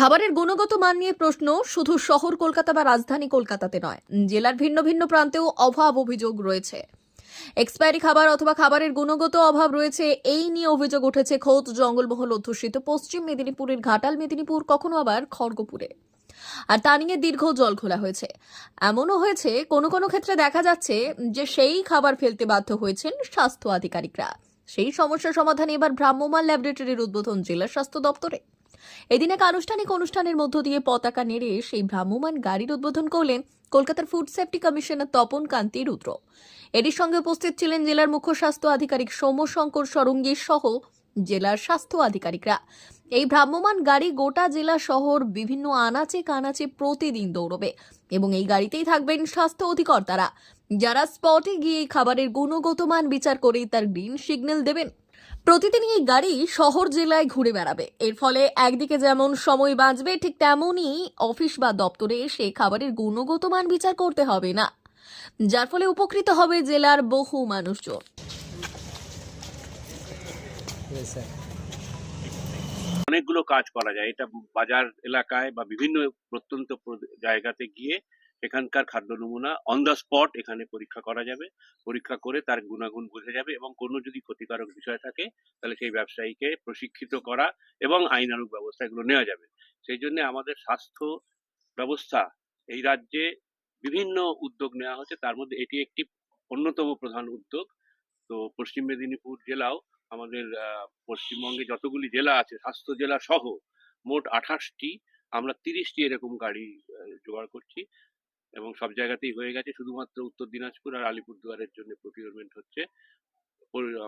খাবারের গুণগত মান নিয়ে প্রশ্ন, শুধু শহর কলকাতা বা রাজধানী কলকাতাতে নয়, জেলার ভিন্ন ভিন্ন প্রান্তেও অভাব অভিযোগ রয়েছে। এক্সপায়ারি খাবার অথবা খাবারের গুণগত অভাব রয়েছে, এই নিয়ে অভিযোগ উঠেছে খোদ জঙ্গলমহল অধ্যুষিত পশ্চিম মেদিনীপুরের ঘাটাল মেদিনীপুর, কখনো আবার খড়গপুরে। আর তা নিয়ে দীর্ঘ জল খোলা হয়েছে। এমনও হয়েছে, কোনো কোনো ক্ষেত্রে দেখা যাচ্ছে যে সেই খাবার ফেলতে বাধ্য হয়েছেন স্বাস্থ্য আধিকারিকরা। সেই সমস্যা সমাধানে এবার ভ্রাম্যমাণ ল্যাবরেটরির উদ্বোধন জেলা স্বাস্থ্য দপ্তরে। এদিন এক আনুষ্ঠানিক অনুষ্ঠানের মধ্য দিয়ে পতাকা নেড়ে সেই ভ্রাম্যমান গাড়ির উদ্বোধন করলেন কলকাতার food safety commissioner Tapan Kanti Rudra. এরই সঙ্গে উপস্থিত ছিলেন জেলার মুখ্য স্বাস্থ্য আধিকারিক সৌম্যশঙ্কর সরঙ্গী সহ জেলার স্বাস্থ্য আধিকারিকরা। এই ভ্রাম্যমান গাড়ি গোটা জেলা শহর বিভিন্ন আনাচে কানাচে প্রতিদিন দৌড়বে এবং এই গাড়িতেই থাকবেন স্বাস্থ্য অধিকর্তারা। যারা স্পটে গিয়ে খাবারের গুণগত মান বিচার করে তার গ্রিন সিগন্যাল দেবেন প্রতিদিন এই গাড়ি শহর জেলায় ঘুরে বেড়াবে। এর ফলে একদিকে যেমন সময় বাঁচবে, ঠিক তেমনই অফিস বা দপ্তরে এসে খাবারের গুণগত মান বিচার করতে হবে না। যার ফলে উপকৃত হবে জেলার বহু মানুষজন। অনেকগুলো কাজ করা যায়। এটা বাজার এলাকায় বা বিভিন্ন প্রত্যন্ত জায়গাতে গিয়ে এখানকার খাদ্য নমুনা অন দ্য স্পট এখানে পরীক্ষা করা যাবে। পরীক্ষা করে তার গুণাগুণ বোঝা যাবে এবং কোনো যদি ক্ষতিকারক বিষয় থাকে, তাহলে সেই ব্যবসায়ীকে প্রশিক্ষিত করা এবং আইনানুগ ব্যবস্থা এগুলো নেওয়া যাবে। সেই জন্য আমাদের স্বাস্থ্য ব্যবস্থা এই রাজ্যে বিভিন্ন উদ্যোগ নেওয়া হচ্ছে। তার মধ্যে এটি একটি অন্যতম প্রধান উদ্যোগ। তো পশ্চিম মেদিনীপুর জেলাও আমাদের পশ্চিমবঙ্গে যতগুলি জেলা আছে, স্বাস্থ্য জেলা সহ মোট আঠাশটি, আমরা তিরিশটি এরকম গাড়ি জোগাড় করছি। এবং সব জায়গাতেই হয়ে গেছে। শুধুমাত্র উত্তর দিনাজপুর আর আলিপুরদুয়ারের জন্য প্রকিউরমেন্ট হচ্ছে।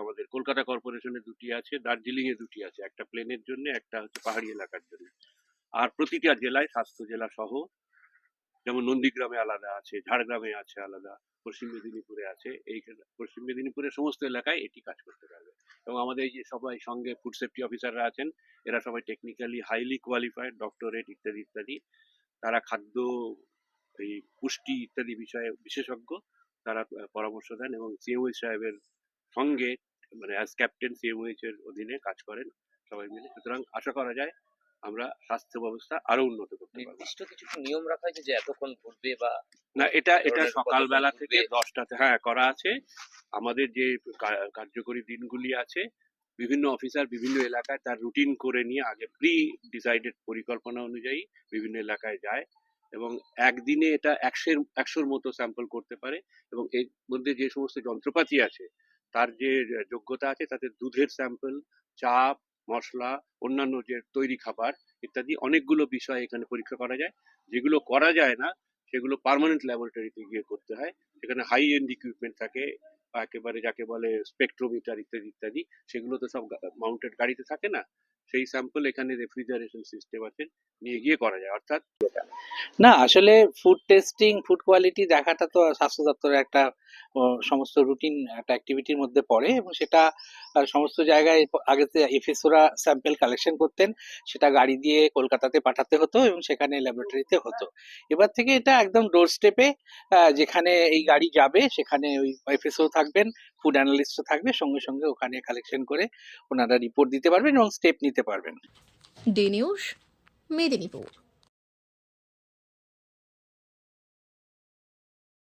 আমাদের কলকাতা কর্পোরেশনে দুটি আছে, দার্জিলিং এ দুটি আছে। একটা প্লেনের জন্য, একটা হচ্ছে পাহাড়ি এলাকার জন্য। আর প্রতিটা জেলায় স্বাস্থ্য জেলা সহ, যেমন নন্দীগ্রামে আলাদা আছে, ঝাড়গ্রামে আছে আলাদা, পশ্চিম মেদিনীপুরে আছে। এই পশ্চিম মেদিনীপুরের সমস্ত এলাকায় এটি কাজ করতে পারবে। এবং আমাদের এই যে সবাই সঙ্গে ফুড সেফটি অফিসাররা আছেন, এরা সবাই টেকনিক্যালি হাইলি কোয়ালিফাইড ডক্টরেট ইত্যাদি ইত্যাদি। তারা খাদ্য এই পুষ্টি ইত্যাদি বিষয়ে বিশেষজ্ঞ তারা পরামর্শ দেন এবং সিএমওই সাহেবের সঙ্গে মানে অ্যাজ ক্যাপ্টেন সিএমওইচ এর অধীনে কাজ করেন সবাই মিলে। সুতরাং আশা করা যায় আমরা স্বাস্থ্য ব্যবস্থা আরও উন্নত করতে পারব। নির্দিষ্ট কিছু নিয়ম রাখা হয়েছে যে এতক্ষণ ঘুরবে বা না এটা এটা সকালবেলা থেকে? দশটাতে হ্যাঁ করা আছে। আমাদের যে কার্যকরী দিনগুলি আছে বিভিন্ন অফিসার বিভিন্ন এলাকায় তার রুটিন করে নিয়ে আগে প্রি ডিসাইডেড পরিকল্পনা অনুযায়ী বিভিন্ন এলাকায় যায়। এবং একদিনে এটা একশোর একশোর মতো স্যাম্পল করতে পারে এবং এর মধ্যে যে সমস্ত যন্ত্রপাতি আছে, তার যে যোগ্যতা আছে, তাতে দুধের স্যাম্পল চাপ মশলা, অন্যান্য যে তৈরি খাবার ইত্যাদি অনেকগুলো বিষয় এখানে পরীক্ষা করা যায়। যেগুলো করা যায় না, সেগুলো পার্মানেন্ট ল্যাবরেটরিতে গিয়ে করতে হয়। সেখানে হাই এন্ড ইকুইপমেন্ট থাকে একেবারে যাকে বলে স্পেকট্রোমিটার ইত্যাদি ইত্যাদি, সেগুলো তো সব মাউন্টেড গাড়িতে থাকে না। সেই স্যাম্পল এখানে রেফ্রিজারেশন সিস্টেম আছে, নিয়ে গিয়ে করা যায়, অর্থাৎ না, আসলে ফুড টেস্টিং ফুড কোয়ালিটি দেখাটা তো স্বাস্থ্য দপ্তরের একটা সমস্ত রুটিন একটা অ্যাক্টিভিটির মধ্যে পড়ে এবং সেটা সমস্ত জায়গায় আগে এফএসওরা স্যাম্পল কালেকশন করতেন, সেটা গাড়ি দিয়ে কলকাতাতে পাঠাতে হতো এবং সেখানে ল্যাবরেটরিতে হতো। এবার থেকে এটা একদম ডোর স্টেপে যেখানে এই গাড়ি যাবে, সেখানে ওই এফএসও থাকবেন ফুড অ্যানালিস্ট থাকবে, সঙ্গে সঙ্গে ওখানে কালেকশন করে ওনারা রিপোর্ট দিতে পারবেন এবং স্টেপ নিতে পারবেন। D news, Medinipur.